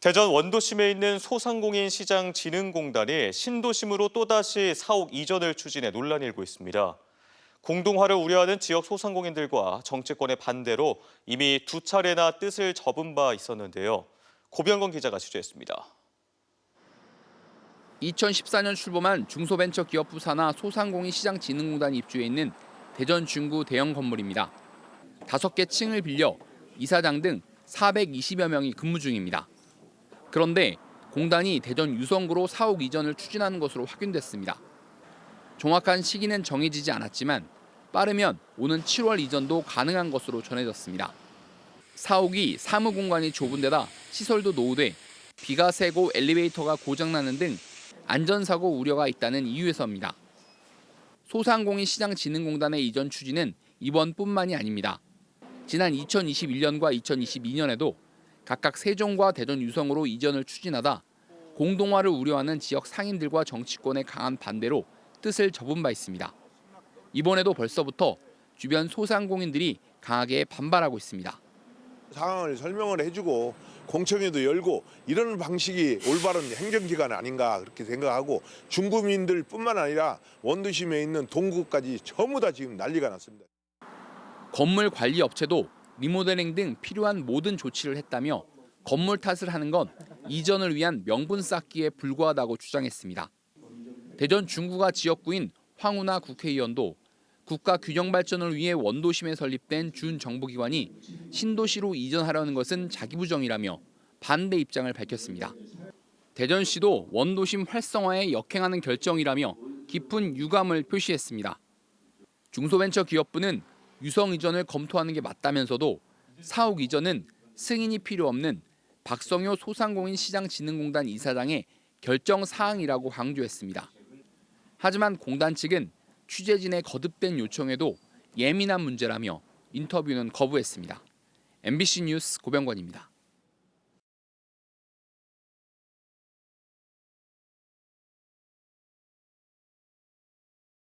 대전 원도심에 있는 소상공인 시장 진흥공단이 신도심으로 또다시 사옥 이전을 추진해 논란이 일고 있습니다. 공동화를 우려하는 지역 소상공인들과 정치권의 반대로 이미 두 차례나 뜻을 접은 바 있었는데요. 고병건 기자가 취재했습니다. 2014년 출범한 중소벤처기업부 산하 소상공인 시장진흥공단이 입주해 있는 대전 중구 대형 건물입니다. 다섯 개 층을 빌려 이사장 등 420여 명이 근무 중입니다. 그런데 공단이 대전 유성구로 사옥 이전을 추진하는 것으로 확인됐습니다. 정확한 시기는 정해지지 않았지만 빠르면 오는 7월 이전도 가능한 것으로 전해졌습니다. 사옥이 사무 공간이 좁은 데다 시설도 노후돼 비가 새고 엘리베이터가 고장나는 등 안전사고 우려가 있다는 이유에서입니다. 소상공인 시장진흥공단의 이전 추진은 이번뿐만이 아닙니다. 지난 2021년과 2022년에도 각각 세종과 대전 유성으로 이전을 추진하다 공동화를 우려하는 지역 상인들과 정치권의 강한 반대로 뜻을 접은 바 있습니다. 이번에도 벌써부터 주변 소상공인들이 강하게 반발하고 있습니다. 상황을 설명을 해주고 공청회도 열고 이런 방식이 올바른 행정기관 아닌가 그렇게 생각하고 중구민들뿐만 아니라 원도심에 있는 동구까지 전부 다 지금 난리가 났습니다. 건물 관리 업체도 리모델링 등 필요한 모든 조치를 했다며 건물 탓을 하는 건 이전을 위한 명분 쌓기에 불과하다고 주장했습니다. 대전 중구가 지역구인 황운하 국회의원도 국가 균형 발전을 위해 원도심에 설립된 준 정부기관이 신도시로 이전하려는 것은 자기 부정이라며 반대 입장을 밝혔습니다. 대전시도 원도심 활성화에 역행하는 결정이라며 깊은 유감을 표시했습니다. 중소벤처기업부는 유성 이전을 검토하는 게 맞다면서도 사옥 이전은 승인이 필요 없는 박성효 소상공인 시장진흥공단 이사장의 결정 사항이라고 강조했습니다. 하지만 공단 측은 취재진의 거듭된 요청에도 예민한 문제라며 인터뷰는 거부했습니다. MBC 뉴스 고병관입니다.